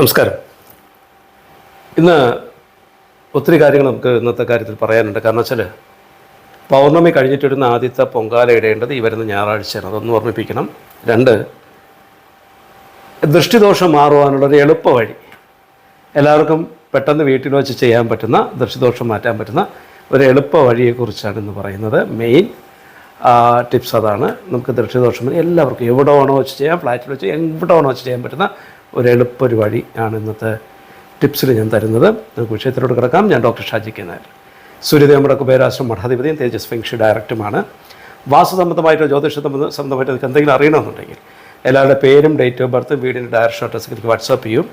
നമസ്കാരം. ഇന്ന് ഒത്തിരി കാര്യങ്ങൾ നമുക്ക് ഇന്നത്തെ കാര്യത്തിൽ പറയാനുണ്ട്. കാരണം വെച്ചാൽ പൗർണമി കഴിഞ്ഞിട്ടിരുന്ന ആദ്യത്തെ പൊങ്കാല ഇടേണ്ടത് ഈ വരുന്ന ഞായറാഴ്ചയാണ്. അതൊന്ന് ഓർമ്മിപ്പിക്കണം. രണ്ട് ദൃഷ്ടിദോഷം മാറുവാനുള്ളൊരു എളുപ്പ വഴി എല്ലാവർക്കും പെട്ടെന്ന് വീട്ടിൽ വെച്ച് ചെയ്യാൻ പറ്റുന്ന ദൃഷ്ടിദോഷം മാറ്റാൻ പറ്റുന്ന ഒരു എളുപ്പ വഴിയെക്കുറിച്ചാണ് ഇന്ന് പറയുന്നത്. മെയിൻ ടിപ്സ് അതാണ്. നമുക്ക് ദൃഷ്ടിദോഷം എല്ലാവർക്കും എവിടെ വേണോ വെച്ച് ചെയ്യാം. ഫ്ലാറ്റിൽ വെച്ച് എവിടെ വേണോ വെച്ച് ചെയ്യാൻ പറ്റുന്ന ഒരു എളുപ്പ ഒരു വഴി ആണ് ഇന്നത്തെ ടിപ്സിൽ ഞാൻ തരുന്നത്. നമുക്ക് വിഷയത്തിലോട്ട് കിടക്കാം. ഞാൻ ഡോക്ടർ ഷാജി കെ നായർ. സൂര്യദേവയുടെ കുബേരാശ്രം മഠാധിപതിയും തേജസ് ഫെങ്ഷി ഡയറക്ടറുമാണ് വാസ്തു സംബന്ധമായിട്ടോ ജ്യോതിഷ സംബന്ധ- സംബന്ധമായിട്ടോ നിങ്ങൾക്ക് എന്തെങ്കിലും അറിയണമെന്നുണ്ടെങ്കിൽ എല്ലാവരുടെ പേരും ഡേറ്റ് ഓഫ് ബർത്തും വീടിന്റെ ഡയറക്ഷൻ അഡ്രസ്സ് എനിക്ക് വാട്സാപ്പ് ചെയ്യും.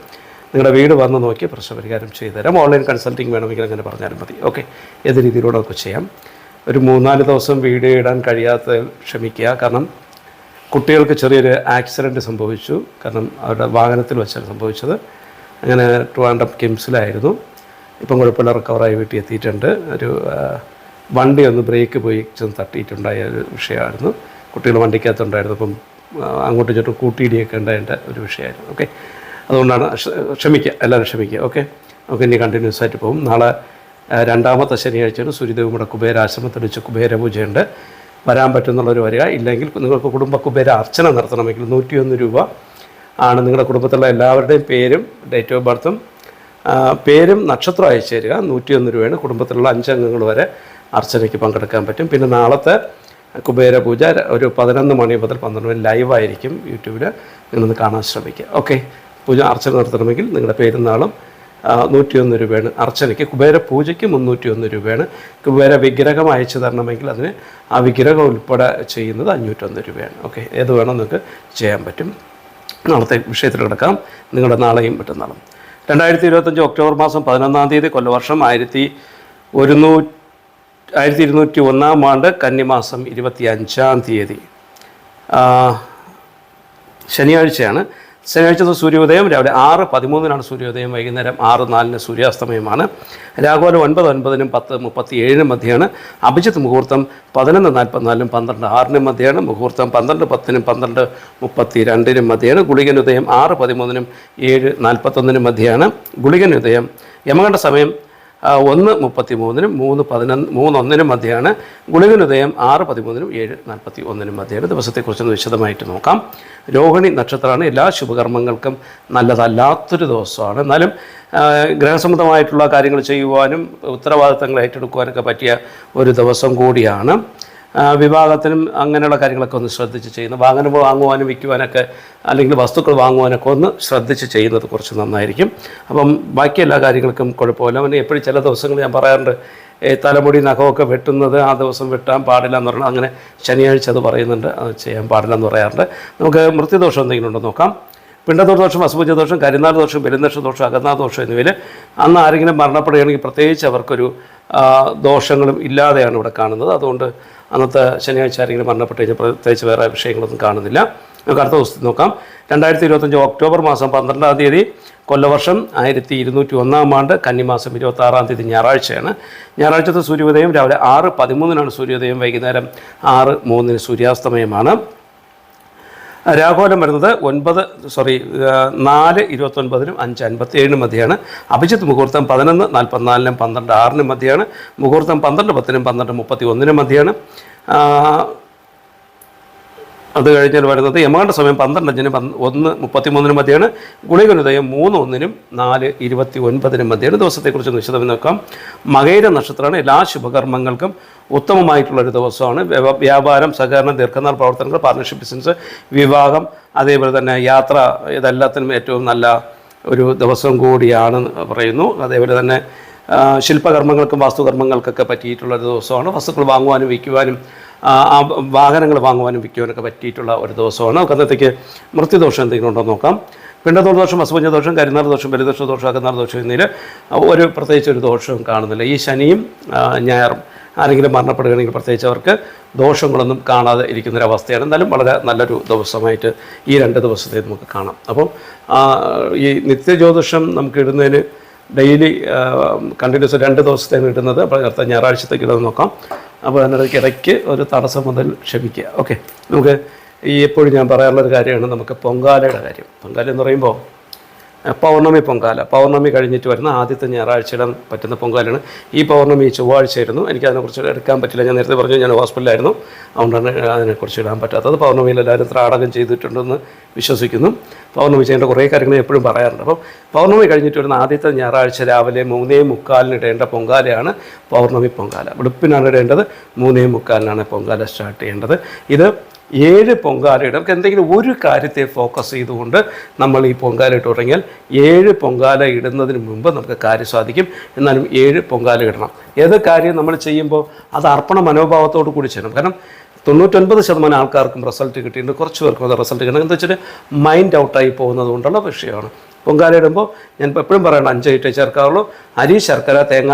നിങ്ങളുടെ വീട് വന്ന് നോക്കി പ്രശ്നപരിഹാരം ചെയ്തു തരാം. ഓൺലൈൻ കൺസൾട്ടിങ് വേണമെങ്കിൽ അങ്ങനെ പറഞ്ഞാലും മതി. ഓക്കെ. ഏത് രീതിയിലൂടെ നമുക്ക് ചെയ്യാം? ഒരു മൂന്നാൽ ദിവസം വീഡിയോ ഇടാൻ കഴിയാത്ത ക്ഷമിക്കുക. കാരണം കുട്ടികൾക്ക് ചെറിയൊരു ആക്സിഡന്റ് സംഭവിച്ചു. കാരണം അവരുടെ വാഹനത്തിൽ വെച്ചാണ് സംഭവിച്ചത്. അങ്ങനെ ട്രിവാൻഡ്രം കിംസിലായിരുന്നു ഇപ്പം കുഴപ്പമില്ല റിക്കവറായി വീട്ടിൽ എത്തിയിട്ടുണ്ട്. ഒരു വണ്ടി ഒന്ന് ബ്രേക്ക് പോയി ചെന്ന് തട്ടിയിട്ടുണ്ടായ ഒരു വിഷയമായിരുന്നു. കുട്ടികൾ വണ്ടിക്കകത്തുണ്ടായിരുന്നു. അപ്പം അങ്ങോട്ടും ഇങ്ങോട്ടും കൂട്ടിയിടിയൊക്കെ ഉണ്ടായേണ്ട ഒരു വിഷയമായിരുന്നു. ഓക്കെ? അതുകൊണ്ടാണ് ക്ഷ- ക്ഷമിക്കുക എല്ലാവരും ക്ഷമിക്കുക ഓക്കെ? നമുക്ക് ഇനി കണ്ടിന്യൂസ് ആയിട്ട് പോകും നാളെ രണ്ടാമത്തെ ശനിയാഴ്ചയാണ് സൂര്യദേവയുടെ കുബേരാശ്രമത്തിൽ വെച്ച് കുബേരപൂജയുണ്ട്. വരാൻ പറ്റുന്നുള്ളവർ വരിക. ഇല്ലെങ്കിൽ നിങ്ങൾക്ക് കുടുംബ കുബേര അർച്ചന നടത്തണമെങ്കിൽ നൂറ്റിയൊന്ന് രൂപ ആണ് നിങ്ങളുടെ കുടുംബത്തിലുള്ള എല്ലാവരുടെയും പേരും ഡേറ്റ് ഓഫ് ബർത്തും പേരും നക്ഷത്രം അയച്ചു തരിക. നൂറ്റിയൊന്ന് രൂപയാണ് കുടുംബത്തിലുള്ള അഞ്ചംഗങ്ങൾ വരെ അർച്ചനയ്ക്ക് പങ്കെടുക്കാൻ പറ്റും. പിന്നെ നാളത്തെ കുബേര പൂജ ഒരു പതിനൊന്ന് മണി മുതൽ പന്ത്രണ്ട് മണി ലൈവായിരിക്കും യൂട്യൂബിൽ നിങ്ങളൊന്ന് കാണാൻ ശ്രമിക്കുക. ഓക്കെ പൂജ അർച്ചന നടത്തണമെങ്കിൽ നിങ്ങളുടെ പേരും നാളും ആ, നൂറ്റിയൊന്ന് രൂപയാണ്. അർച്ചനയ്ക്ക് കുബേര പൂജയ്ക്ക് മുന്നൂറ്റി ഒന്ന് രൂപയാണ്. കുബേര വിഗ്രഹം അയച്ചു തരണമെങ്കിൽ അതിന് ആ വിഗ്രഹം ഉൾപ്പെടെ ചെയ്യുന്നത് അഞ്ഞൂറ്റൊന്ന് രൂപയാണ്. ഓക്കെ ഏത് വേണം നിങ്ങൾക്ക് ചെയ്യാൻ പറ്റും. നാളത്തെ വിഷയത്തിൽ കിടക്കാം. നിങ്ങളുടെ നാളെയും മറ്റന്നാളും. രണ്ടായിരത്തി ഇരുപത്തഞ്ച് ഒക്ടോബർ മാസം പതിനൊന്നാം തീയതി കൊല്ലവർഷം ആയിരത്തി ഒരുന്നൂ ആയിരത്തി ഇരുന്നൂറ്റി ഒന്നാം ആണ്ട് കന്നിമാസം ഇരുപത്തി അഞ്ചാം തീയതി ശനിയാഴ്ചയാണ്. ശനിയാഴ്ച സൂര്യോദയം. രാവിലെ ആറ് പതിമൂന്നിനാണ് സൂര്യോദയം. വൈകുന്നേരം ആറ് നാലിന് സൂര്യാസ്തമയമാണ്. രാഘവനം ഒൻപത് ഒൻപതിനും പത്ത് മുപ്പത്തി ഏഴിനും മധ്യയാണ് അഭിജിത്ത് മുഹൂർത്തം. പതിനൊന്ന് നാൽപ്പത്തിനാലിനും പന്ത്രണ്ട് ആറിനും മധ്യയാണ് മുഹൂർത്തം. പന്ത്രണ്ട് പത്തിനും പന്ത്രണ്ട് മുപ്പത്തി രണ്ടിനും മധ്യയാണ് ഗുളികൻ ഉദയം ആറ് പതിമൂന്നിനും ഏഴ് നാൽപ്പത്തൊന്നിനും മധ്യയാണ് ഗുളികൻ ഉദയം യമകണ്ഠ സമയം ഒന്ന് മുപ്പത്തി മൂന്നിനും മൂന്ന് പതിനൊന്ന് മൂന്നൊന്നിനും മധ്യയാണ് ഗുളികനുദയം ആറ് പതിമൂന്നിനും ഏഴ് നാൽപ്പത്തി ഒന്നിനും മധ്യയാണ് ദിവസത്തെക്കുറിച്ചൊന്ന് വിശദമായിട്ട് നോക്കാം. രോഹിണി നക്ഷത്രമാണ് എല്ലാ ശുഭകർമ്മങ്ങൾക്കും നല്ലതല്ലാത്തൊരു ദിവസമാണ്. എന്നാലും ഗ്രഹസംബന്ധമായിട്ടുള്ള കാര്യങ്ങൾ ചെയ്യുവാനും ഉത്തരവാദിത്തങ്ങൾ ഏറ്റെടുക്കുവാനൊക്കെ പറ്റിയ ഒരു ദിവസം കൂടിയാണ്. ആ, വിവാഹത്തിനും അങ്ങനെയുള്ള കാര്യങ്ങളൊക്കെ ഒന്ന് ശ്രദ്ധിച്ച് ചെയ്യുന്നു. വാങ്ങനം വാങ്ങുവാനും വിൽക്കുവാനൊക്കെ അല്ലെങ്കിൽ വസ്തുക്കൾ വാങ്ങുവാനൊക്കെ ഒന്ന് ശ്രദ്ധിച്ച് ചെയ്യുന്നത് കുറച്ച് നന്നായിരിക്കും. അപ്പം ബാക്കി എല്ലാ കാര്യങ്ങൾക്കും കുഴപ്പമില്ല. അവന് എപ്പോഴും ചില ദിവസങ്ങൾ ഞാൻ പറയാറുണ്ട് തലമുടി നഖമൊക്കെ വെട്ടുന്നത് ആ ദിവസം വെട്ടാൻ പാടില്ല എന്ന് പറഞ്ഞാൽ അങ്ങനെ ശനിയാഴ്ച അത് പറയുന്നുണ്ട് അത് ചെയ്യാൻ പാടില്ല എന്ന് പറയാറുണ്ട്. നമുക്ക് മൃത്യുദോഷം എന്തെങ്കിലും ഉണ്ടോ നോക്കാം. പിണ്ടദോഷ ദോഷം അസുഭുജ ദോഷം കരിനാൾ ദോഷം പെരുന്നക്ഷ ദോഷം അകന്നാ ദോഷം എന്നിവയിൽ അന്ന് ആരെങ്കിലും മരണപ്പെടുകയാണെങ്കിൽ പ്രത്യേകിച്ച് അവർക്കൊരു ദോഷങ്ങളും ഇല്ലാതെയാണ് ഇവിടെ കാണുന്നത്. അതുകൊണ്ട് അന്നത്തെ ശനിയാഴ്ച ആരെങ്കിലും മരണപ്പെട്ട് കഴിഞ്ഞാൽ പ്രത്യേകിച്ച് വേറെ വിഷയങ്ങളൊന്നും കാണുന്നില്ല. നമുക്ക് അടുത്ത ദിവസത്തിൽ നോക്കാം. രണ്ടായിരത്തി ഇരുപത്തഞ്ച് ഒക്ടോബർ മാസം പന്ത്രണ്ടാം തീയതി കൊല്ലവർഷം ആയിരത്തി ഇരുന്നൂറ്റി ഒന്നാം ആണ്ട് കന്നിമാസം ഇരുപത്തി ആറാം തീയതി ഞായറാഴ്ചയാണ്. ഞായറാഴ്ചത്തെ സൂര്യോദയം രാവിലെ ആറ് പതിമൂന്നിനാണ് സൂര്യോദയം. വൈകുന്നേരം ആറ് മൂന്നിന് സൂര്യാസ്തമയമാണ്. രാഘോലം വരുന്നത് ഒൻപത് സോറി നാല് ഇരുപത്തൊൻപതിനും അഞ്ച് അൻപത്തി ഏഴിനും മധ്യയാണ് അഭിജിത്ത് മുഹൂർത്തം പതിനൊന്ന് നാൽപ്പത്തിനാലിനും പന്ത്രണ്ട് ആറിനും മധ്യയാണ് മുഹൂർത്തം പന്ത്രണ്ട് പത്തിനും പന്ത്രണ്ട് മുപ്പത്തി ഒന്നിനും മധ്യയാണ് അത് കഴിഞ്ഞാൽ വരുന്നത് യമകണ്ഠ സമയം പന്ത്രണ്ട് അഞ്ചിനും പന്ത് ഒന്ന് മുപ്പത്തിമൂന്നിനും മധ്യയാണ്. ഗുളികനുദയം മൂന്ന് ഒന്നിനും നാല് ഇരുപത്തി ഒൻപതിനും മധ്യയാണ്. ദിവസത്തെക്കുറിച്ച് നിശ്ചിതമായി നോക്കാം. മകൈര നക്ഷത്രമാണ് എല്ലാ ശുഭകർമ്മങ്ങൾക്കും ഉത്തമമായിട്ടുള്ളൊരു ദിവസമാണ്. വ്യാപാരം സഹകരണം ദീർഘനാൾ പ്രവർത്തനങ്ങൾ പാർട്ണർഷിപ്പ് ബിസിനസ് വിവാഹം അതേപോലെ തന്നെ യാത്ര ഇതെല്ലാത്തിനും ഏറ്റവും നല്ല ഒരു ദിവസം കൂടിയാണ് പറയുന്നു. അതേപോലെ തന്നെ ശില്പകർമ്മങ്ങൾക്കും വാസ്തുകർമ്മങ്ങൾക്കൊക്കെ പറ്റിയിട്ടുള്ളൊരു ദിവസമാണ്. വസ്തുക്കൾ വാങ്ങുവാനും വിൽക്കുവാനും വാഹനങ്ങൾ വാങ്ങുവാനും വിൽക്കുവാനൊക്കെ പറ്റിയിട്ടുള്ള ഒരു ദിവസമാണ്. നമുക്ക് അന്നത്തേക്ക് മൃത്യുദോഷം എന്തെങ്കിലും ഉണ്ടോ നോക്കാം. പിണ്ടത്തോട് ദോഷം അസുഭഞ്ജ ദോഷം കരിനാൾ ദോഷം ബലിദോഷ ദോഷം അകന്നാൾ ദോഷം എന്നിവയിൽ ഒരു പ്രത്യേകിച്ച് ഒരു ദോഷവും കാണുന്നില്ല. ഈ ശനിയും ഞായറും ആരെങ്കിലും മരണപ്പെടുകയാണെങ്കിൽ പ്രത്യേകിച്ച് അവർക്ക് ദോഷങ്ങളൊന്നും കാണാതെ ഇരിക്കുന്നൊരവസ്ഥയാണ് എന്നാലും വളരെ നല്ലൊരു ദിവസമായിട്ട് ഈ രണ്ട് ദിവസത്തെ നമുക്ക് കാണാം. അപ്പം ഈ നിത്യജ്യോതിഷം നമുക്ക് ഇടുന്നതിന് ഡെയിലി കണ്ടിന്യൂസ് രണ്ട് ദിവസത്തേക്ക് ഇടുന്നത്. അപ്പോൾ അടുത്ത ഞായറാഴ്ചത്തേക്ക് ഇടുന്നത് നോക്കാം. അപ്പോൾ അതിനിടയ്ക്ക് ഇടയ്ക്ക് ഒരു തടസ്സം മുതൽ ക്ഷമിക്കുക. ഓക്കെ. നമുക്ക് ഈ എപ്പോഴും ഞാൻ പറയാനുള്ളൊരു കാര്യമാണ് നമുക്ക് പൊങ്കാലയുടെ കാര്യം. പൊങ്കാല എന്ന് പറയുമ്പോൾ പൗർണമി പൊങ്കാല. പൗർണമി കഴിഞ്ഞിട്ട് വരുന്ന ആദ്യത്തെ ഞായറാഴ്ച പറ്റുന്ന പൊങ്കാലയാണ്. ഈ പൗർണമി ചൊവ്വാഴ്ചയായിരുന്നു. എനിക്ക് അതിനെക്കുറിച്ച് എടുക്കാൻ പറ്റില്ല. ഞാൻ നേരത്തെ പറഞ്ഞു ഞാൻ ഹോസ്പിറ്റലായിരുന്നു അതുകൊണ്ടാണ് അതിനെക്കുറിച്ച് ഇടാൻ പറ്റാത്തത്. പൗർണമിയിൽ എല്ലാവരും ത്രാടകം ചെയ്തിട്ടുണ്ടെന്ന് വിശ്വസിക്കുന്നു. പൗർണമി ചെയ്യേണ്ട കുറേ കാര്യങ്ങൾ എപ്പോഴും പറയാറുണ്ട്. അപ്പം പൗർണമി കഴിഞ്ഞിട്ട് വരുന്ന ആദ്യത്തെ ഞായറാഴ്ച രാവിലെ മൂന്നേ മുക്കാലിന് ഇടേണ്ട പൊങ്കാലയാണ് പൗർണമി പൊങ്കാല. വെളുപ്പിനാണ് ഇടേണ്ടത് മൂന്നേ മുക്കാലിനാണ് പൊങ്കാല സ്റ്റാർട്ട് ചെയ്യേണ്ടത്. ഇത് ഏഴ് പൊങ്കാല ഇടും നമുക്ക് എന്തെങ്കിലും ഒരു കാര്യത്തെ ഫോക്കസ് ചെയ്തുകൊണ്ട് നമ്മൾ ഈ പൊങ്കാല ഇട്ട് തുടങ്ങിയാൽ ഏഴ് പൊങ്കാല ഇടുന്നതിന് മുമ്പ് നമുക്ക് കാര്യം സാധിക്കും. എന്നാലും ഏഴ് പൊങ്കാല ഇടണം. ഏത് കാര്യം നമ്മൾ ചെയ്യുമ്പോൾ അത് അർപ്പണ മനോഭാവത്തോടു കൂടി ചെയ്യണം. കാരണം തൊണ്ണൂറ്റൊൻപത് ശതമാനം ആൾക്കാർക്കും റിസൾട്ട് കിട്ടിയിട്ടുണ്ട്. കുറച്ച് പേർക്കും അത് റിസൾട്ട് കിട്ടണം. എന്താ വെച്ചാൽ മൈൻഡ് ഔട്ടായി പോകുന്നത് കൊണ്ടുള്ള വിഷയമാണ്. പൊങ്കാല ഇടുമ്പോൾ ഞാൻ എപ്പോഴും പറയണം അഞ്ച് ഐറ്റം ചേർക്കാറുള്ളൂ. അരി ശർക്കര തേങ്ങ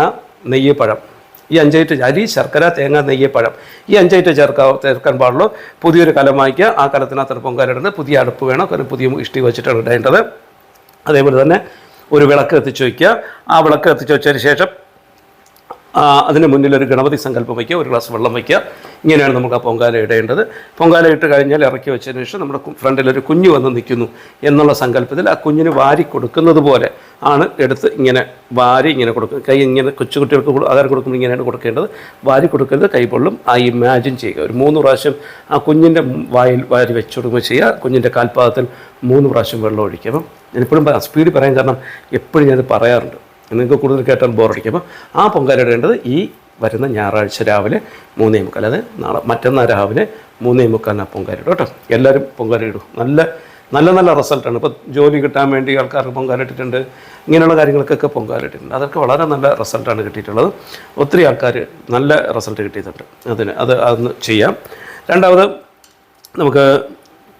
നെയ്യ് പഴം. ഈ അഞ്ചൈറ്റ് അരി ശർക്കര തേങ്ങ നെയ്യ് പഴം. ഈ അഞ്ചൈറ്റ് ചേർക്കാ ചേർക്കാൻ പാടുള്ളൂ. പുതിയൊരു കലം വാങ്ങിക്കുക. ആ കലത്തിനകത്ത് പൊങ്കാലിടുന്നത് പുതിയ അടുപ്പ് വേണം. കാരണം പുതിയ ഇഷ്ടി വെച്ചിട്ടാണ് ഇടേണ്ടത്. അതേപോലെ തന്നെ ഒരു വിളക്ക് എത്തിച്ചു വയ്ക്കുക ആ വിളക്ക് എത്തിച്ചു വെച്ചതിന് ശേഷം അതിന് മുന്നിൽ ഒരു ഗണപതി സങ്കല്പം വയ്ക്കുക ഒരു ഗ്ലാസ് വെള്ളം വയ്ക്കുക. ഇങ്ങനെയാണ് നമുക്ക് ആ പൊങ്കാല ഇടേണ്ടത്. പൊങ്കാല ഇട്ട് കഴിഞ്ഞാൽ ഇറക്കി വെച്ചതിന് ശേഷം നമ്മുടെ ഫ്രണ്ടിൽ ഒരു കുഞ്ഞ് വന്ന് നിൽക്കുന്നു എന്നുള്ള സങ്കല്പത്തിൽ ആ കുഞ്ഞിന് വാരി കൊടുക്കുന്നത് പോലെ ആണ് എടുത്ത് ഇങ്ങനെ വാരി ഇങ്ങനെ കൊടുക്കുക. കൈ ഇങ്ങനെ കൊച്ചു കുട്ടികൾക്ക് കൊടു- ആഹാരം കൊടുക്കുമ്പോൾ ഇങ്ങനെയാണ് കൊടുക്കേണ്ടത്. വാരി കൊടുക്കരുത് കൈ പൊള്ളും. ആ ഇമാജിൻ ചെയ്യുക. ഒരു മൂന്ന് പ്രാവശ്യം ആ കുഞ്ഞിന്റെ വായിൽ വാരി വെച്ച് കൊടുക്കുകയും ചെയ്യുക. കുഞ്ഞിന്റെ കാൽപാദത്തിൽ മൂന്ന് പ്രാവശ്യം വെള്ളം ഒഴിക്കുക. അപ്പം ഞാനിപ്പോഴും സ്പീഡ് പറയാൻ കാരണം എപ്പോഴും ഞാനത് പറയാറുണ്ട്. നിങ്ങൾക്ക് കൂടുതൽ കേട്ടാൽ ബോറടിക്കും അപ്പോൾ ആ പൊങ്കാല ഇടേണ്ടത് ഈ വരുന്ന ഞായറാഴ്ച രാവിലെ മൂന്നേ മുക്കാൽ അതായത് നാളെ മറ്റന്നാൾ രാവിലെ മൂന്നേ മുക്കാലിന് ആ പൊങ്കാല ഇടും കേട്ടോ. എല്ലാവരും പൊങ്കാല ഇടും. നല്ല നല്ല നല്ല റിസൾട്ടാണ് ഇപ്പോൾ ജോലി കിട്ടാൻ വേണ്ടി ആൾക്കാർക്ക് പൊങ്കാല ഇട്ടിട്ടുണ്ട്. ഇങ്ങനെയുള്ള കാര്യങ്ങൾക്കൊക്കെ പൊങ്കാല ഇട്ടിട്ടുണ്ട്. അതൊക്കെ വളരെ നല്ല റിസൾട്ടാണ് കിട്ടിയിട്ടുള്ളത്. ഒത്തിരി ആൾക്കാർ നല്ല റിസൾട്ട് കിട്ടിയിട്ടുണ്ട്. അതിന് അത് അതൊന്ന് ചെയ്യാം. രണ്ടാമത് നമുക്ക്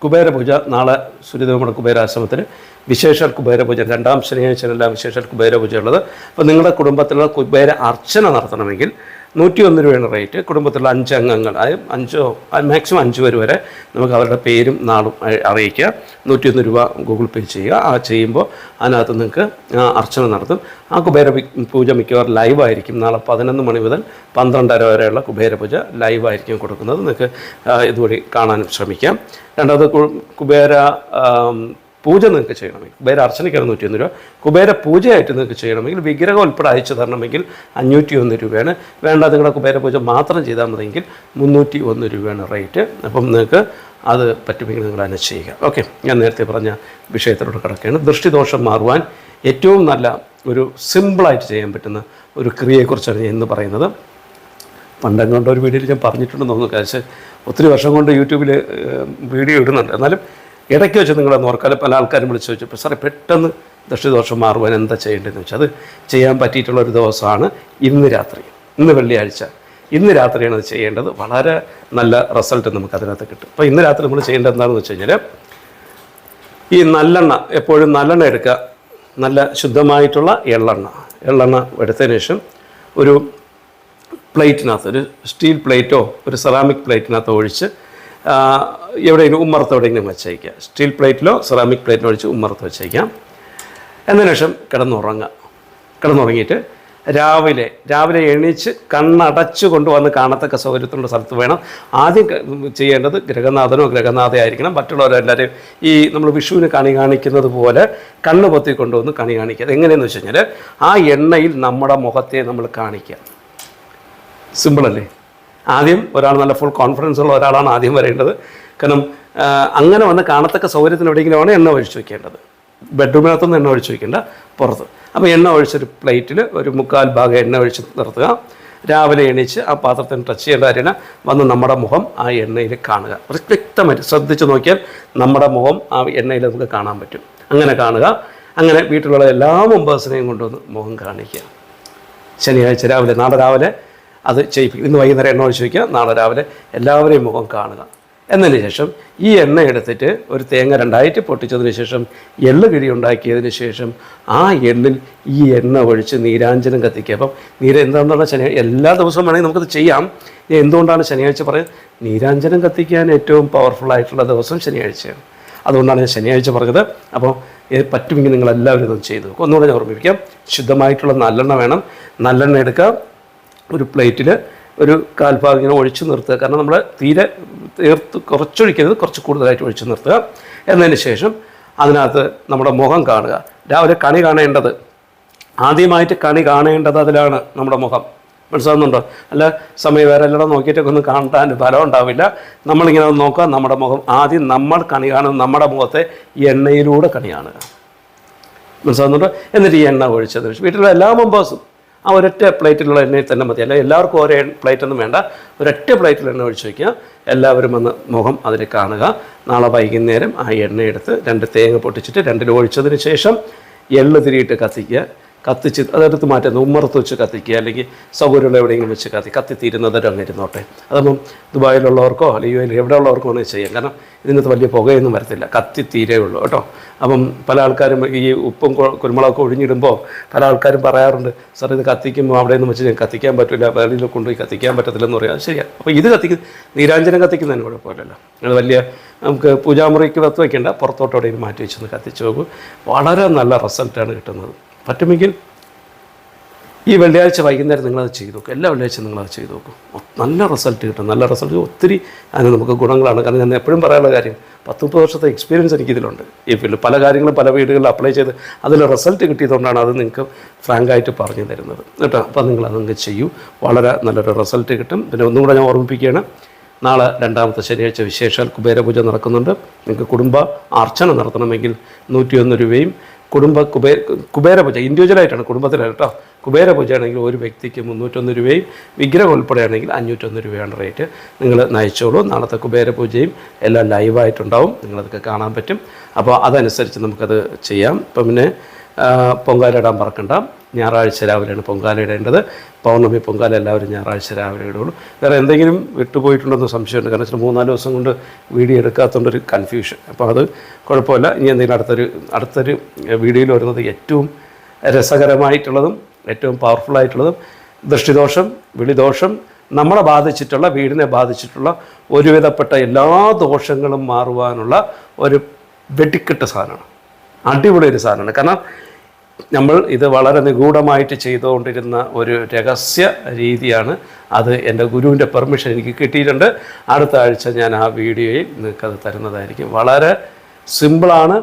കുബേരപൂജ നാളെ സൂര്യദേവമുടെ കുബേരാശ്രമത്തിൽ വിശേഷ കുബേരപൂജ രണ്ടാം ശനിയാഴ്ചയിലെല്ലാം വിശേഷ കുബേരപൂജ ഉള്ളത്. അപ്പോൾ നിങ്ങളുടെ കുടുംബത്തിലുള്ള കുബേര അർച്ചന നടത്തണമെങ്കിൽ നൂറ്റി ഒന്ന് രൂപയാണ് റേറ്റ് കുടുംബത്തിലുള്ള അഞ്ച് അംഗങ്ങൾ അതായത് അഞ്ചോ മാക്സിമം അഞ്ച് പേര് വരെ നമുക്ക് അവരുടെ പേരും നാളും അറിയിക്കുക. നൂറ്റി ഒന്ന് രൂപ ഗൂഗിൾ പേ ചെയ്യുക. ആ ചെയ്യുമ്പോൾ അതിനകത്ത് നിങ്ങൾക്ക് അർച്ചന നടത്തും. ആ കുബേര പൂജ മിക്കവാറും ലൈവായിരിക്കും നാളെ പതിനൊന്ന് മണി മുതൽ പന്ത്രണ്ടര വരെയുള്ള കുബേര പൂജ ലൈവായിരിക്കും കൊടുക്കുന്നത്. നിങ്ങൾക്ക് ഇതുവഴി കാണാനും ശ്രമിക്കാം. രണ്ടാമത് കുബേര പൂജ നിങ്ങൾക്ക് ചെയ്യണമെങ്കിൽ കുബേര അർച്ചനയ്ക്കാണ് നൂറ്റി ഒന്ന് രൂപ കുബേര പൂജയായിട്ട് നിങ്ങൾക്ക് ചെയ്യണമെങ്കിൽ വിഗ്രഹം ഉൾപ്പെടെ അയച്ചു തരണമെങ്കിൽ അഞ്ഞൂറ്റി ഒന്ന് രൂപയാണ്. വേണ്ട നിങ്ങളുടെ കുബേര പൂജ മാത്രം ചെയ്താൽ മതിയെങ്കിൽ മുന്നൂറ്റി ഒന്ന് രൂപയാണ് റേറ്റ്. അപ്പം നിങ്ങൾക്ക് അത് പറ്റുമെങ്കിൽ നിങ്ങൾ അതിനെ ചെയ്യുക. ഓക്കെ ഞാൻ നേരത്തെ പറഞ്ഞ വിഷയത്തിലൂടെ കിടക്കുകയാണ്. ദൃഷ്ടിദോഷം മാറുവാൻ ഏറ്റവും നല്ല ഒരു സിമ്പിളായിട്ട് ചെയ്യാൻ പറ്റുന്ന ഒരു ക്രിയയെക്കുറിച്ചാണ് ഞാൻ ഇന്ന് പറയുന്നത്. പണ്ടെങ്ങോട്ട് ഒരു വീഡിയോയിൽ ഞാൻ പറഞ്ഞിട്ടുണ്ടെന്ന് തോന്നുന്നു. കാശ് ഒത്തിരി വർഷം കൊണ്ട് യൂട്യൂബിൽ വീഡിയോ ഇടുന്നുണ്ട്. എന്നാലും ഇടയ്ക്ക് വെച്ച് നിങ്ങളെ ഓർക്കാതെ പല ആൾക്കാരും വിളിച്ച് ചോദിച്ചപ്പോൾ സാറേ പെട്ടെന്ന് ദക്ഷിദോഷം മാറുവാൻ എന്താ ചെയ്യേണ്ടതെന്ന് വെച്ചാൽ അത് ചെയ്യാൻ പറ്റിയിട്ടുള്ള ഒരു ദിവസമാണ് ഇന്ന് രാത്രി. ഇന്ന് വെള്ളിയാഴ്ച. ഇന്ന് രാത്രിയാണ് അത് ചെയ്യേണ്ടത്. വളരെ നല്ല റിസൾട്ട് നമുക്ക് അതിനകത്ത് കിട്ടും. അപ്പോൾ ഇന്ന് രാത്രി നമ്മൾ ചെയ്യേണ്ടത് എന്താണെന്ന് വെച്ച് കഴിഞ്ഞാൽ ഈ നല്ലെണ്ണ എപ്പോഴും നല്ലെണ്ണ എടുക്കുക നല്ല ശുദ്ധമായിട്ടുള്ള എള്ളെണ്ണ. എള്ളെണ്ണ എടുത്തതിന് ശേഷം ഒരു പ്ലേറ്റിനകത്ത് ഒരു സ്റ്റീൽ പ്ലേറ്റോ ഒരു സെറാമിക് പ്ലേറ്റിനകത്ത് ഒഴിച്ച് എവിടെയെങ്കിലും ഉമ്മറത്ത് എവിടെയെങ്കിലും വെച്ചേക്കുക സ്റ്റീൽ പ്ലേറ്റിലോ സെറാമിക് പ്ലേറ്റിലോ അടിച്ച് ഉമ്മറത്ത് വെച്ചേക്കാം എന്നതിനുശേഷം കിടന്നുറങ്ങുക. കിടന്നുറങ്ങിയിട്ട് രാവിലെ രാവിലെ എണീച്ച് കണ്ണടച്ചു കൊണ്ടുവന്ന് കാണത്തക്ക സൗകര്യത്തിലുള്ള സ്ഥലത്ത് വേണം. ആദ്യം ചെയ്യേണ്ടത് ഗ്രഹനാഥനോ ഗ്രഹനാഥയായിരിക്കണം മറ്റുള്ളവരെല്ലാവരെയും ഈ നമ്മൾ വിഷുവിന് കണി കാണിക്കുന്നത് പോലെ കണ്ണ് പൊത്തി കൊണ്ടുവന്ന് കണി കാണിക്കുക. എങ്ങനെയെന്ന് വെച്ച് കഴിഞ്ഞാൽ ആ എണ്ണയിൽ നമ്മുടെ മുഖത്തെ നമ്മൾ കാണിക്കുക. സിമ്പിൾ അല്ലേ ആദ്യം ഒരാൾ നല്ല ഫുൾ കോൺഫിഡൻസ് ഉള്ള ഒരാളാണ് ആദ്യം വരേണ്ടത്. കാരണം അങ്ങനെ വന്ന് കാണത്തക്ക സൗകര്യത്തിന് എവിടെയെങ്കിലുമാണ് എണ്ണ ഒഴിച്ചു വെക്കേണ്ടത്. ബെഡ്റൂമിനകത്തൊന്നും എണ്ണ ഒഴിച്ചു വെക്കേണ്ട പുറത്ത്. അപ്പോൾ എണ്ണ ഒഴിച്ചൊരു പ്ലേറ്റിൽ ഒരു മുക്കാൽ ഭാഗം എണ്ണ ഒഴിച്ച് നിർത്തുക. രാവിലെ എണീച്ച് ആ പാത്രത്തിന് ടച്ച് ചെയ്യേണ്ട കാര്യമാണ്. വന്ന് നമ്മുടെ മുഖം ആ എണ്ണയിൽ കാണുക. വ്യക്തമായിട്ട് ശ്രദ്ധിച്ച് നോക്കിയാൽ നമ്മുടെ മുഖം ആ എണ്ണയിൽ നമുക്ക് കാണാൻ പറ്റും. അങ്ങനെ കാണുക. അങ്ങനെ വീട്ടിലുള്ള എല്ലാ മെമ്പേഴ്സിനെയും കൊണ്ടുവന്ന് മുഖം കാണിക്കുക. ശനിയാഴ്ച രാവിലെ നാളെ രാവിലെ അത് ചെയ്യിപ്പിക്കും. ഇന്ന് വൈകുന്നേരം എണ്ണ ഒഴിച്ച് വയ്ക്കുക നാളെ രാവിലെ എല്ലാവരെയും മുഖം കാണുക. എന്നതിന് ശേഷം ഈ എണ്ണ എടുത്തിട്ട് ഒരു തേങ്ങ രണ്ടായിട്ട് പൊട്ടിച്ചതിന് ശേഷം എള്ള് കിഴി ഉണ്ടാക്കിയതിന് ശേഷം ആ എള്ളിൽ ഈ എണ്ണ ഒഴിച്ച് നീരാഞ്ജനം കത്തിക്കുക. അപ്പം നീര എന്താണെന്നുള്ള ശനി എല്ലാ ദിവസവും വേണമെങ്കിൽ നമുക്കത് ചെയ്യാം. എന്തുകൊണ്ടാണ് ശനിയാഴ്ച പറയുന്നത്? നീരാഞ്ജനം കത്തിക്കാൻ ഏറ്റവും പവർഫുൾ ആയിട്ടുള്ള ദിവസം ശനിയാഴ്ചയാണ്. അതുകൊണ്ടാണ് ഞാൻ ശനിയാഴ്ച പറഞ്ഞത്. അപ്പോൾ പറ്റുമെങ്കിൽ നിങ്ങളെല്ലാവരും ഇതൊന്ന് ചെയ്തു ഒന്നുകൂടെ ഞാൻ ഓർമ്മിപ്പിക്കാം. ശുദ്ധമായിട്ടുള്ള നല്ലെണ്ണ വേണം. നല്ലെണ്ണ എടുക്കുക ഒരു പ്ലേറ്റിൽ ഒരു കാൽഭാഗം ഇങ്ങനെ ഒഴിച്ച് നിർത്തുക. കാരണം നമ്മൾ തീരെ തീർത്ത് കുറച്ചൊഴിക്കരുത് കുറച്ച് കൂടുതലായിട്ട് ഒഴിച്ച് നിർത്തുക. എന്നതിന് ശേഷം അതിനകത്ത് നമ്മുടെ മുഖം കാണുക. രാവിലെ കണി കാണേണ്ടത്. ആദ്യമായിട്ട് കണി കാണേണ്ടത് അതിലാണ് നമ്മുടെ മുഖം. മനസ്സിലാകുന്നുണ്ടോ അല്ല സമയം വേറെ എല്ലാം നോക്കിയിട്ടൊക്കെ ഒന്നും കാണാൻ ഫലം ഉണ്ടാവില്ല. നമ്മളിങ്ങനെ ഒന്ന് നോക്കുക നമ്മുടെ മുഖം ആദ്യം നമ്മൾ കണി കാണുന്ന നമ്മുടെ മുഖത്തെ എണ്ണയിലൂടെ കണി കാണുക മനസ്സിലാകുന്നുണ്ടോ എന്നിട്ട് ഈ എണ്ണ ഒഴിച്ചതിന് വീട്ടിലുള്ള എല്ലാ മെമ്പേഴ്സും ആ ഒരൊറ്റ പ്ലേറ്റിലുള്ള എണ്ണയിൽ തന്നെ മതി. അല്ല എല്ലാവർക്കും ഒരേ പ്ലേറ്റൊന്നും വേണ്ട. ഒരൊറ്റ പ്ലേറ്റിൽ എണ്ണ ഒഴിച്ച് വയ്ക്കുക എല്ലാവരും വന്ന് മുഖം അതിൽ കാണുക. നാളെ വൈകുന്നേരം ആ എണ്ണയെടുത്ത് രണ്ട് തേങ്ങ പൊട്ടിച്ചിട്ട് രണ്ടിൽ ഒഴിച്ചതിന് ശേഷം എള്ള് തിരിയിട്ട് കത്തിക്കുക. കത്തിച്ച് അതെടുത്ത് മാറ്റുന്നത് ഉമ്മറത്ത് വെച്ച് കത്തിക്കുക അല്ലെങ്കിൽ സൗകര്യമുള്ള എവിടെയെങ്കിലും വെച്ച് കത്തി കത്തിത്തീരുന്നത് അങ്ങ് ഇരുന്നോട്ടെ അതൊന്നും ദുബായിലുള്ളവർക്കോ അല്ലെങ്കിൽ എവിടെ ഉള്ളവർക്കോ വേണമെങ്കിൽ ചെയ്യാം. കാരണം ഇതിനകത്ത് വലിയ പുകയൊന്നും വരത്തില്ല. കത്തിത്തീരേ ഉള്ളൂ കേട്ടോ. അപ്പം പല ആൾക്കാരും ഈ ഉപ്പും കുരുമുളകൊക്കെ ഒഴിഞ്ഞിടുമ്പോൾ പല ആൾക്കാരും പറയാറുണ്ട് സാർ ഇത് കത്തിക്കുമ്പോൾ അവിടെ നിന്ന് വെച്ച് കത്തിക്കാൻ പറ്റില്ല. വെളിയിൽ കൊണ്ടുപോയി കത്തിക്കാൻ പറ്റത്തില്ലെന്ന് പറയാം. ശരിയാണ് അപ്പോൾ ഇത് കത്തിക്കുന്ന നീരാഞ്ജനം കത്തിക്കുന്നതിന് കുഴപ്പമില്ലല്ലോ. അത് വലിയ നമുക്ക് പൂജാമുറിക്ക് വെത്ത് വയ്ക്കേണ്ട പുറത്തോട്ട് എവിടെയെങ്കിലും മാറ്റി വെച്ചൊന്ന് കത്തിച്ച് പോകും വളരെ നല്ല റിസൾട്ടാണ് കിട്ടുന്നത്. പറ്റുമെങ്കിൽ ഈ വെള്ളിയാഴ്ച വൈകുന്നേരം നിങ്ങളത് ചെയ്തു നോക്കും. എല്ലാ വെള്ളിയാഴ്ചയും നിങ്ങളത് ചെയ്തു നോക്കും. നല്ല റിസൾട്ട് കിട്ടും. നല്ല റിസൾട്ട് ഒത്തിരി അതിന് നമുക്ക് ഗുണങ്ങളാണ്. കാരണം ഞാൻ എപ്പോഴും പറയാനുള്ള കാര്യം പത്ത് മുപ്പത് വർഷത്തെ എക്സ്പീരിയൻസ് എനിക്കിതിലുണ്ട് ഈ ഫീൽഡ് പല കാര്യങ്ങളും പല വീടുകളിൽ അപ്ലൈ ചെയ്ത് അതിൽ റിസൾട്ട് കിട്ടിയതുകൊണ്ടാണ് അത് നിങ്ങൾക്ക് ഫ്രാങ്ക് ആയിട്ട് പറഞ്ഞു തരുന്നത്. കേട്ടോ? അപ്പോൾ നിങ്ങൾ അതങ്ങ് ചെയ്യൂ. വളരെ നല്ലൊരു റിസൾട്ട് കിട്ടും. പിന്നെ ഒന്നും കൂടെ ഞാൻ ഓർമ്മിപ്പിക്കുകയാണ്. നാളെ രണ്ടാമത്തെ ശനിയാഴ്ച വിശേഷാൽ കുബേരപൂജ നടക്കുന്നുണ്ട്. നിങ്ങൾക്ക് കുടുംബ അർച്ചന നടത്തണമെങ്കിൽ നൂറ്റിയൊന്ന് രൂപയും കുടുംബ കുബേര കുബേരപൂജ ഇൻഡിവിജ്വലായിട്ടാണ് കുടുംബത്തിലാണ് കേട്ടോ. കുബേരപൂജ ആണെങ്കിൽ ഒരു വ്യക്തിക്ക് മുന്നൂറ്റൊന്ന് രൂപയും വിഗ്രഹം ഉൾപ്പെടെയാണെങ്കിൽ അഞ്ഞൂറ്റൊന്ന് രൂപയാണ് റേറ്റ്. നിങ്ങൾ നയിച്ചോളൂ. നാളത്തെ കുബേര പൂജയും എല്ലാം ലൈവായിട്ടുണ്ടാവും നിങ്ങളതൊക്കെ കാണാൻ പറ്റും. അപ്പോൾ അതനുസരിച്ച് നമുക്കത് ചെയ്യാം. ഇപ്പം പിന്നെ പൊങ്കാല ഇടാൻ മറക്കണ്ട. ഞായറാഴ്ച രാവിലെയാണ് പൊങ്കാല ഇടേണ്ടത്. പൗർണമി പൊങ്കാല എല്ലാവരും ഞായറാഴ്ച രാവിലെ ഇടുള്ളൂ. വേറെ എന്തെങ്കിലും വിട്ടുപോയിട്ടുണ്ടെന്ന് സംശയമുണ്ട്. കാരണം വെച്ചാൽ മൂന്നാൽ ദിവസം കൊണ്ട് വീഡിയോ എടുക്കാത്തതുകൊണ്ടൊരു കൺഫ്യൂഷൻ അപ്പോൾ അത് കുഴപ്പമില്ല. ഇനി എന്തെങ്കിലും അടുത്തൊരു അടുത്തൊരു വീഡിയോയിൽ വരുന്നത് ഏറ്റവും രസകരമായിട്ടുള്ളതും ഏറ്റവും പവർഫുൾ ആയിട്ടുള്ളതും ദൃഷ്ടിദോഷം വിളിദോഷം നമ്മളെ ബാധിച്ചിട്ടുള്ള വീടിനെ ബാധിച്ചിട്ടുള്ള ഒരുവിധപ്പെട്ട എല്ലാ ദോഷങ്ങളും മാറുവാനുള്ള ഒരു വെടിക്കെട്ട് സാധനമാണ്. അടിപൊളി ഒരു സാധനമാണ്. കാരണം നമ്മൾ ഇത് വളരെ നിഗൂഢമായിട്ട് ചെയ്തുകൊണ്ടിരുന്ന ഒരു രഹസ്യ രീതിയാണ്. അത് എന്റെ ഗുരുവിന്റെ പെർമിഷൻ എനിക്ക് കിട്ടിയിട്ടുണ്ട്. അടുത്ത ആഴ്ച ഞാൻ ആ വീഡിയോയിൽ നിങ്ങൾക്കത് തരുന്നതായിരിക്കും. വളരെ സിമ്പിളാണ്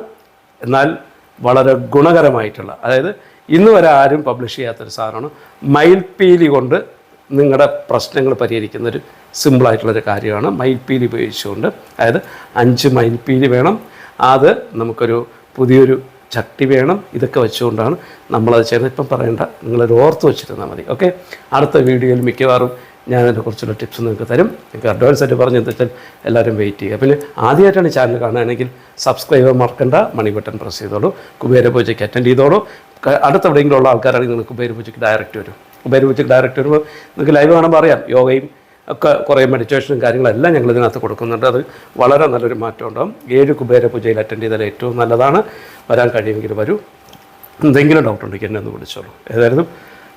എന്നാൽ വളരെ ഗുണകരമായിട്ടുള്ള. അതായത് ഇന്ന് വരെ ആരും പബ്ലിഷ് ചെയ്യാത്തൊരു സാധനമാണ്. മയിൽപ്പീലി കൊണ്ട് നിങ്ങളുടെ പ്രശ്നങ്ങൾ പരിഹരിക്കുന്ന ഒരു സിമ്പിളായിട്ടുള്ളൊരു കാര്യമാണ്. മയിൽപ്പീലി ഉപയോഗിച്ചുകൊണ്ട്. അതായത് അഞ്ച് മയിൽപ്പീലി വേണം. അത് നമുക്കൊരു പുതിയൊരു ചട്ടി വേണം. ഇതൊക്കെ വെച്ചുകൊണ്ടാണ് നമ്മളത് ചെയ്യുന്നത് ഇപ്പം പറയേണ്ട. നിങ്ങളൊരു ഓർത്ത് വെച്ചിരുന്നാൽ മതി. ഓക്കെ? അടുത്ത വീഡിയോയിൽ മിക്കവാറും ഞാൻ കുറിച്ചുള്ള ടിപ്സ് നിങ്ങൾക്ക് തരും. നിങ്ങൾക്ക് അഡ്വാൻസ് ആയിട്ട് പറഞ്ഞു വെച്ചാൽ എല്ലാവരും വെയിറ്റ് ചെയ്യുക. പിന്നെ ആദ്യമായിട്ടാണ് ചാനൽ കാണുകയാണെങ്കിൽ സബ്സ്ക്രൈബ് മറക്കണ്ട. മണി ബട്ടൺ പ്രസ് ചെയ്തോളൂ. കുബേര പൂജയ്ക്ക് അറ്റൻഡ് ചെയ്തോളൂ. അടുത്ത് എവിടെയെങ്കിലും ഉള്ള ആൾക്കാരാണെങ്കിൽ നിങ്ങൾ കുബേര പൂജയ്ക്ക് ഡയറക്റ്റ് വരും. കുബേര പൂജയ്ക്ക് ഡയറക്റ്റ് വരുമ്പോൾ നിങ്ങൾക്ക് ലൈവ് കാണുമ്പോൾ അറിയാം. യോഗയും ഒക്കെ കുറേ മെഡിറ്റേഷനും കാര്യങ്ങളെല്ലാം ഞങ്ങൾ ഇതിനകത്ത് കൊടുക്കുന്നുണ്ട്. അത് വളരെ നല്ലൊരു മാറ്റം ഉണ്ടാകും ഏഴ് കുബേര പൂജയിൽ അറ്റൻഡ് ചെയ്താൽ ഏറ്റവും നല്ലതാണ്. വരാൻ കഴിയുമെങ്കിൽ വരൂ. എന്തെങ്കിലും ഡൗട്ട് ഉണ്ടെങ്കിൽ എന്നെ ഒന്ന് വിളിച്ചോളൂ. ഏതായാലും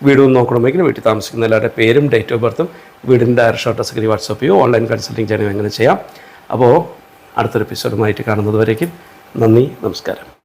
വീട് നോക്കണമെങ്കിൽ വീട്ടിൽ താമസിക്കുന്ന എല്ലാവരുടെ പേരും ഡേറ്റ് ഓഫ് ബർത്തും വീടിന്റെ ഡയറക്ഷൻ അഡ്രസ്സ് വാട്സപ്പ് ചെയ്യോ ഓൺലൈൻ കൺസൾട്ടിങ് ചെയ്യണമെങ്കിൽ എങ്ങനെ ചെയ്യാം. അപ്പോൾ അടുത്തൊരു എപ്പിസോഡുമായിട്ട് കാണുന്നത് വരേക്കും. നന്ദി നമസ്കാരം.